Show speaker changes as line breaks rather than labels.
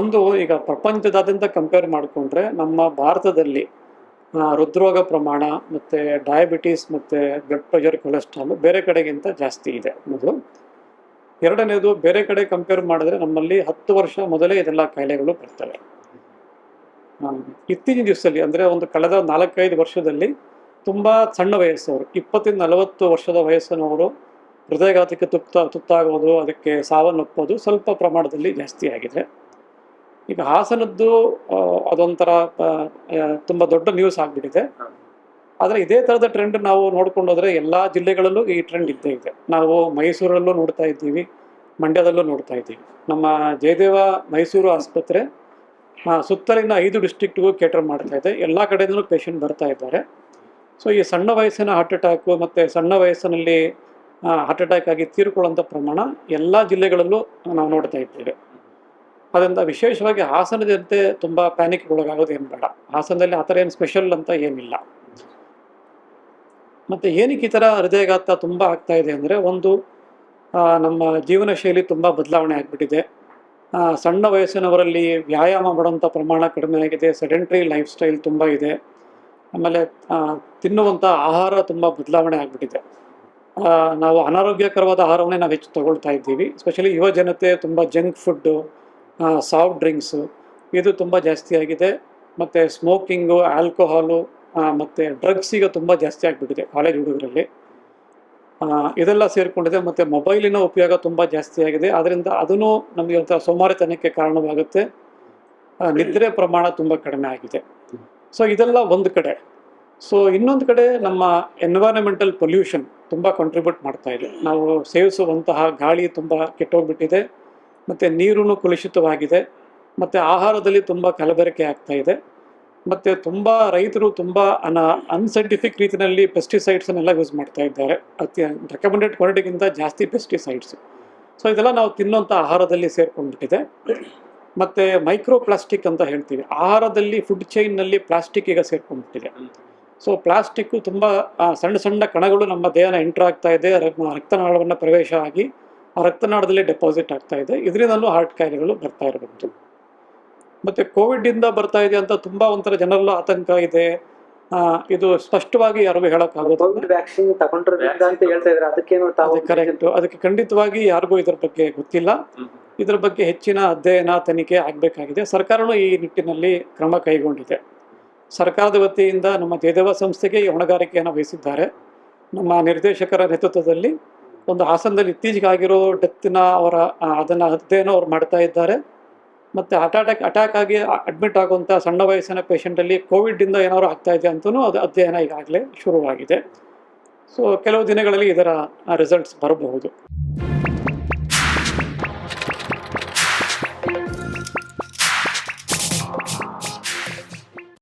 ಒಂದು ಈಗ ಪ್ರಪಂಚದಾದ್ಯಂತ ಕಂಪೇರ್ ಮಾಡಿಕೊಂಡ್ರೆ ನಮ್ಮ ಭಾರತದಲ್ಲಿ ಹೃದ್ರೋಗ ಪ್ರಮಾಣ ಮತ್ತು ಡಯಾಬಿಟೀಸ್ ಮತ್ತು ಬ್ಲಡ್ ಪ್ರೆಷರ್ ಕೊಲೆಸ್ಟ್ರಾಲ್ ಬೇರೆ ಕಡೆಗಿಂತ ಜಾಸ್ತಿ ಇದೆ ಮೊದಲು. ಎರಡನೇದು ಬೇರೆ ಕಡೆ ಕಂಪೇರ್ ಮಾಡಿದ್ರೆ ನಮ್ಮಲ್ಲಿ ಹತ್ತು ವರ್ಷ ಮೊದಲೇ ಇದೆಲ್ಲ ಕಾಯಿಲೆಗಳು ಬರ್ತವೆ. ಇತ್ತೀಚಿನ ದಿವಸದಲ್ಲಿ ಅಂದರೆ ಒಂದು ಕಳೆದ ನಾಲ್ಕೈದು ವರ್ಷದಲ್ಲಿ ತುಂಬ ಸಣ್ಣ ವಯಸ್ಸವರು, ಇಪ್ಪತ್ತಿಂದ ನಲವತ್ತು ವರ್ಷದ ವಯಸ್ಸಿನವರು ಹೃದಯಘಾತಕ್ಕೆ ತುಪ್ತ, ತುತ್ತಾಗೋದು, ಅದಕ್ಕೆ ಸಾವನ್ನಪ್ಪೋದು ಸ್ವಲ್ಪ ಪ್ರಮಾಣದಲ್ಲಿ ಜಾಸ್ತಿ ಆಗಿದೆ. ಈಗ ಹಾಸನದ್ದು ಅದೊಂಥರ ತುಂಬ ದೊಡ್ಡ ನ್ಯೂಸ್ ಆಗಿಬಿಟ್ಟಿದೆ. ಆದರೆ ಇದೇ ಥರದ ಟ್ರೆಂಡ್ ನಾವು ನೋಡ್ಕೊಂಡು ಹೋದರೆ ಎಲ್ಲ ಜಿಲ್ಲೆಗಳಲ್ಲೂ ಈ ಟ್ರೆಂಡ್ ಇದ್ದೇ ಇದೆ. ನಾವು ಮೈಸೂರಲ್ಲೂ ನೋಡ್ತಾ ಇದ್ದೀವಿ, ಮಂಡ್ಯದಲ್ಲೂ ನೋಡ್ತಾ ಇದ್ದೀವಿ. ನಮ್ಮ ಜಯದೇವ ಮೈಸೂರು ಆಸ್ಪತ್ರೆ ಸುತ್ತಲಿನ ಐದು ಡಿಸ್ಟ್ರಿಕ್ಟ್ಗೂ ಕೇಟರ್ ಮಾಡ್ತಾ ಇದೆ. ಎಲ್ಲ ಕಡೆಯಿಂದಲೂ ಪೇಷಂಟ್ ಬರ್ತಾ ಇದ್ದಾರೆ. ಸೊ ಈ ಸಣ್ಣ ವಯಸ್ಸಿನ ಹಾರ್ಟ್ ಅಟ್ಯಾಕು ಮತ್ತು ಸಣ್ಣ ವಯಸ್ಸಿನಲ್ಲಿ ಹಾರ್ಟ್ ಅಟ್ಯಾಕ್ ಆಗಿ ತೀರ್ಕೊಳ್ಳುವಂಥ ಪ್ರಮಾಣ ಎಲ್ಲ ಜಿಲ್ಲೆಗಳಲ್ಲೂ ನಾವು ನೋಡ್ತಾ ಇದ್ದೇವೆ. ಅದರಿಂದ ವಿಶೇಷವಾಗಿ ಹಾಸನದಂತೆ ತುಂಬ ಪ್ಯಾನಿಕ್ ಒಳಗಾಗೋದು ಏನು ಬೇಡ. ಹಾಸನದಲ್ಲಿ ಆ ಥರ ಏನು ಸ್ಪೆಷಲ್ ಅಂತ ಏನಿಲ್ಲ. ಮತ್ತು ಏನಕ್ಕೆ ಈ ಥರ ಹೃದಯಘಾತ ತುಂಬ ಆಗ್ತಾ ಇದೆ ಅಂದರೆ ಒಂದು ನಮ್ಮ ಜೀವನ ಶೈಲಿ ತುಂಬ ಬದಲಾವಣೆ ಆಗಿಬಿಟ್ಟಿದೆ. ಸಣ್ಣ ವಯಸ್ಸಿನವರಲ್ಲಿ ವ್ಯಾಯಾಮ ಮಾಡುವಂಥ ಪ್ರಮಾಣ ಕಡಿಮೆ ಆಗಿದೆ ಸೆಡೆಂಟ್ರಿ ಲೈಫ್ ಸ್ಟೈಲ್ ತುಂಬ ಇದೆ. ಆಮೇಲೆ ತಿನ್ನುವಂಥ ಆಹಾರ ತುಂಬ ಬದಲಾವಣೆ ಆಗಿಬಿಟ್ಟಿದೆ. ನಾವು ಅನಾರೋಗ್ಯಕರವಾದ ಆಹಾರವನ್ನೇ ನಾವು ಹೆಚ್ಚು ತಗೊಳ್ತಾ ಇದ್ದೀವಿ. ಸ್ಪೆಷಲಿ ಯುವ ಜನತೆ ತುಂಬ ಜಂಕ್ ಫುಡ್ಡು ಸಾಫ್ಟ್ ಡ್ರಿಂಕ್ಸು ಇದು ತುಂಬ ಜಾಸ್ತಿ ಆಗಿದೆ. ಮತ್ತು ಸ್ಮೋಕಿಂಗು ಆಲ್ಕೋಹಾಲು ಮತ್ತು ಡ್ರಗ್ಸ್ ಈಗ ತುಂಬ ಜಾಸ್ತಿ ಆಗಿಬಿಟ್ಟಿದೆ ಕಾಲೇಜ್ ಹುಡುಗರಲ್ಲಿ. ಇದೆಲ್ಲ ಸೇರಿಕೊಂಡಿದೆ. ಮತ್ತು ಮೊಬೈಲಿನ ಉಪಯೋಗ ತುಂಬ ಜಾಸ್ತಿ ಆಗಿದೆ. ಅದರಿಂದ ಅದನ್ನು ನಮಗೆ ಒಂಥರ ಸೋಮಾರಿತನಕ್ಕೆ ಕಾರಣವಾಗುತ್ತೆ. ನಿದ್ರೆ ಪ್ರಮಾಣ ತುಂಬ ಕಡಿಮೆ ಆಗಿದೆ. ಸೊ ಇದೆಲ್ಲ ಒಂದು ಕಡೆ. ಸೊ ಇನ್ನೊಂದು ಕಡೆ ನಮ್ಮ ಎನ್ವೈರನ್ಮೆಂಟಲ್ ಪೊಲ್ಯೂಷನ್ ತುಂಬ ಕಾಂಟ್ರಿಬ್ಯೂಟ್ ಮಾಡ್ತಾ ಇದೆ. ನಾವು ಸೇವಿಸುವಂತಹ ಗಾಳಿ ತುಂಬ ಕೆಟ್ಟೋಗ್ಬಿಟ್ಟಿದೆ. ಮತ್ತು ನೀರು ಕಲುಷಿತವಾಗಿದೆ. ಮತ್ತು ಆಹಾರದಲ್ಲಿ ತುಂಬ ಕಲಬೆರಕೆ ಆಗ್ತಾ ಇದೆ. ಮತ್ತು ತುಂಬ ರೈತರು ತುಂಬ ಅನ ಅನ್ಸೈಂಟಿಫಿಕ್ ರೀತಿಯಲ್ಲಿ ಪೆಸ್ಟಿಸೈಡ್ಸನ್ನೆಲ್ಲ ಯೂಸ್ ಮಾಡ್ತಾ ಇದ್ದಾರೆ. ಅತಿ ರೆಕಮೆಂಡೆಡ್ ಕ್ವಾಲಿಟಿಗಿಂತ ಜಾಸ್ತಿ ಪೆಸ್ಟಿಸೈಡ್ಸ್ ಸೊ ಇದೆಲ್ಲ ನಾವು ತಿನ್ನುವಂಥ ಆಹಾರದಲ್ಲಿ ಸೇರ್ಕೊಂಡ್ಬಿಟ್ಟಿದೆ. ಮತ್ತು ಮೈಕ್ರೋ ಪ್ಲಾಸ್ಟಿಕ್ ಅಂತ ಹೇಳ್ತೀವಿ. ಆಹಾರದಲ್ಲಿ ಫುಡ್ ಚೈನ್ನಲ್ಲಿ ಪ್ಲಾಸ್ಟಿಕ್ ಈಗ ಸೇರ್ಕೊಂಡ್ಬಿಟ್ಟಿದೆ. ಸೊ ಪ್ಲಾಸ್ಟಿಕ್ಕು ತುಂಬ ಸಣ್ಣ ಸಣ್ಣ ಕಣಗಳು ನಮ್ಮ ದೇಹನ ಎಂಟ್ರ್ ಆಗ್ತಾ ಇದೆ. ರಕ್ತನಾಳವನ್ನು ಪ್ರವೇಶ ಆಗಿ ರಕ್ತನಾಳದಲ್ಲಿ ಡೆಪಾಸಿಟ್ ಆಗ್ತಾ ಇದೆ. ಇದರಿಂದಲೂ ಹಾರ್ಟ್ ಕಾಯಿಲೆಗಳು ಬರ್ತಾ ಇರಬಹುದು ಕೋವಿಡ್ ಇಂದ ಬರ್ತಾ ಇದೆ ಅಂತ ತುಂಬಾ ಒಂಥರ ಜನರಲ್ಲೂ ಆತಂಕ ಇದೆ. ಇದು ಸ್ಪಷ್ಟವಾಗಿ ಯಾರು ಹೇಳಕ್
ಆಗುತ್ತೆ ವ್ಯಾಕ್ಸಿನ್ ತಗೊಂಡ್ರಿಂದ ಅಂತ ಹೇಳ್ತಾ ಇದ್ರೆ ಅದಕ್ಕೇನು ತಾವು
ಅದಕ್ಕೆ ಖಂಡಿತವಾಗಿ ಯಾರಿಗೂ ಇದ್ರ ಬಗ್ಗೆ ಗೊತ್ತಿಲ್ಲ. ಇದ್ರ ಬಗ್ಗೆ ಹೆಚ್ಚಿನ ಅಧ್ಯಯನ ತನಿಖೆ ಆಗಬೇಕಾಗಿದೆ. ಸರ್ಕಾರನು ಈ ನಿಟ್ಟಿನಲ್ಲಿ ಕ್ರಮ ಕೈಗೊಂಡಿದೆ. ಸರ್ಕಾರದ ವತಿಯಿಂದ ನಮ್ಮ ಜಯದೇವ ಸಂಸ್ಥೆಗೆ ಈ ಹೊಣೆಗಾರಿಕೆಯನ್ನು ವಹಿಸಿದ್ದಾರೆ. ನಮ್ಮ ನಿರ್ದೇಶಕರ ನೇತೃತ್ವದಲ್ಲಿ ಒಂದು ಹಾಸನದಲ್ಲಿ ಇತ್ತೀಚೆಗೆ ಆಗಿರೋ ಡೆತ್ತಿನ ಅವರ ಅದನ್ನು ಅಧ್ಯಯನ ಅವ್ರು ಮಾಡ್ತಾ ಇದ್ದಾರೆ. ಮತ್ತು ಅಟ್ಯಾಕ್ ಅಟ್ಯಾಕ್ ಆಗಿ ಅಡ್ಮಿಟ್ ಆಗುವಂಥ ಸಣ್ಣ ವಯಸ್ಸಿನ ಪೇಷಂಟಲ್ಲಿ ಕೋವಿಡ್ಡಿಂದ ಏನಾದ್ರು ಆಗ್ತಾ ಇದೆ ಅಂತಲೂ ಅದು ಅಧ್ಯಯನ ಈಗಾಗಲೇ ಶುರುವಾಗಿದೆ. ಸೊ ಕೆಲವು ದಿನಗಳಲ್ಲಿ ಇದರ ರಿಸಲ್ಟ್ಸ್ ಬರಬಹುದು.